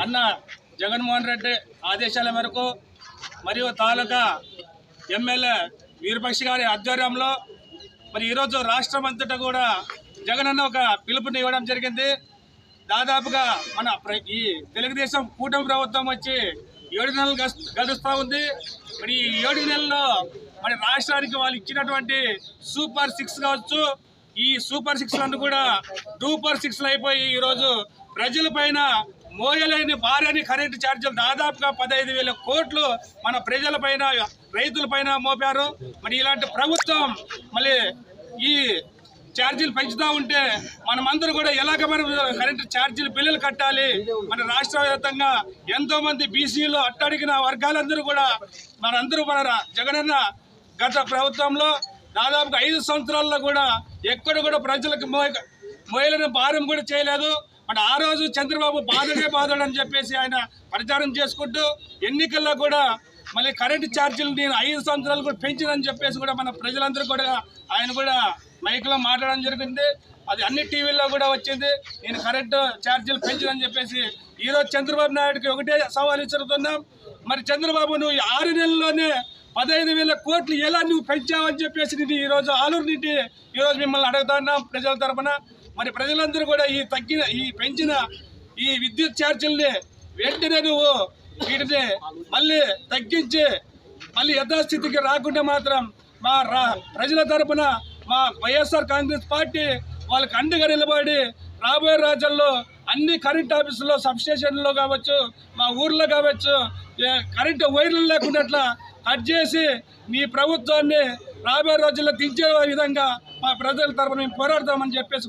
అన్న జగన్మోహన్ రెడ్డి ఆదేశాల మేరకు మరియు తాలూకా ఎమ్మెల్యే వీరపక్షి గారి ఆధ్వర్యంలో మరి ఈరోజు రాష్ట్రం అంతటా కూడా జగన్ అన్న ఒక పిలుపుని ఇవ్వడం జరిగింది. దాదాపుగా మన ప్ర- ఈ తెలుగుదేశం కూటమి ప్రభుత్వం వచ్చి ఏడు నెలలు గడుస్తూ ఉంది. మరి ఈ ఏడు నెలల్లో మరి రాష్ట్రానికి వాళ్ళు ఇచ్చినటువంటి సూపర్ సిక్స్ కావచ్చు ఈ సూపర్ సిక్స్ అన్ని కూడా డూపర్ సిక్స్లు అయిపోయి ఈరోజు ప్రజల పైన మోయలేని భార్యని కరెంటు ఛార్జీలు దాదాపుగా పదహైదు వేల కోట్లు మన ప్రజల పైన రైతుల పైన మోపారు. మరి ఇలాంటి ప్రభుత్వం మళ్ళీ ఈ ఛార్జీలు పెంచుతూ ఉంటే మనమందరూ కూడా ఎలాగ మనం కరెంటు ఛార్జీలు బిల్లులు కట్టాలి? మన రాష్ట్ర వ్యాప్తంగా ఎంతోమంది బీసీలు అట్టడిగిన వర్గాలందరూ కూడా మనందరూ మన జగనన్న గత ప్రభుత్వంలో దాదాపుగా ఐదు సంవత్సరాల్లో కూడా ఎక్కడ కూడా ప్రజలకు మోయ మోయలను భారం కూడా చేయలేదు. మరి ఆ రోజు చంద్రబాబు బాధడే బాధడు అని చెప్పేసి ఆయన ప్రచారం చేసుకుంటూ ఎన్నికల్లో కూడా మళ్ళీ కరెంటు ఛార్జీలు నేను ఐదు సంవత్సరాలు కూడా పెంచినని చెప్పేసి కూడా మన ప్రజలందరూ కూడా ఆయన కూడా మైక్లో మాట్లాడడం జరిగింది. అది అన్ని టీవీల్లో కూడా వచ్చింది. నేను కరెంటు ఛార్జీలు పెంచినని చెప్పేసి ఈరోజు చంద్రబాబు నాయుడుకి ఒకటే సవాల్ ఇచ్చుతున్నాం మరి చంద్రబాబు నువ్వు ఆరు నెలల్లోనే పదహైదు వేల కోట్లు ఎలా నువ్వు పెంచావని చెప్పేసి నేను ఈరోజు ఆలూరు నుండి ఈరోజు మిమ్మల్ని అడుగుతున్నాం ప్రజల తరఫున మరి ప్రజలందరూ కూడా ఈ తగ్గిన ఈ పెంచిన ఈ విద్యుత్ ఛార్జీల్ని వెంటనే నువ్వు వీటిని మళ్ళీ తగ్గించి మళ్ళీ యథాస్థితికి రాకుండా మాత్రం మా రా ప్రజల తరపున మా వైఎస్ఆర్ కాంగ్రెస్ పార్టీ వాళ్ళకి అండగా నిలబడి రాబోయే రోజుల్లో అన్ని కరెంట్ ఆఫీసుల్లో సబ్స్టేషన్లో కావచ్చు మా ఊర్లో కావచ్చు ఏ కరెంటు వైర్లు లేకుండా కట్ చేసి మీ ప్రభుత్వాన్ని రాబోయే రోజుల్లో దించే విధంగా మా ప్రజల తరపున మేము పోరాడతామని చెప్పేసి